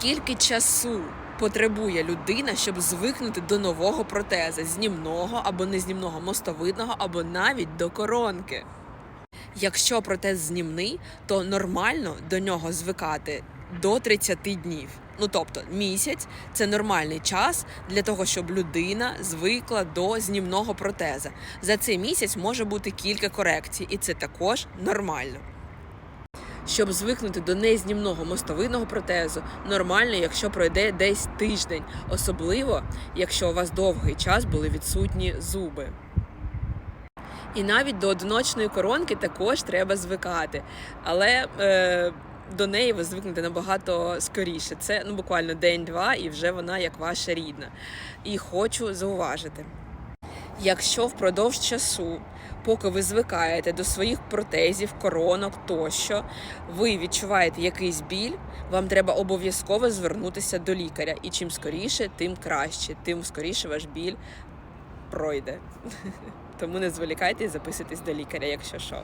Скільки часу потребує людина, щоб звикнути до нового протеза, знімного або незнімного мостовидного, або навіть до коронки? Якщо протез знімний, то нормально до нього звикати до 30 днів. Ну тобто місяць це нормальний час для того, щоб людина звикла до знімного протеза. За цей місяць може бути кілька корекцій, і це також нормально. Щоб звикнути до незнімного мостовидного протезу, нормально, якщо пройде десь тиждень, особливо якщо у вас довгий час були відсутні зуби. І навіть до одиночної коронки також треба звикати. Але е, до неї ви звикнете набагато скоріше. Це ну буквально день-два, і вже вона як ваша рідна. І хочу зауважити. Якщо впродовж часу, поки ви звикаєте до своїх протезів, коронок тощо, ви відчуваєте якийсь біль, вам треба обов'язково звернутися до лікаря. І чим скоріше, тим краще, тим скоріше ваш біль пройде. Тому не зволікайте і записуйтесь до лікаря, якщо що.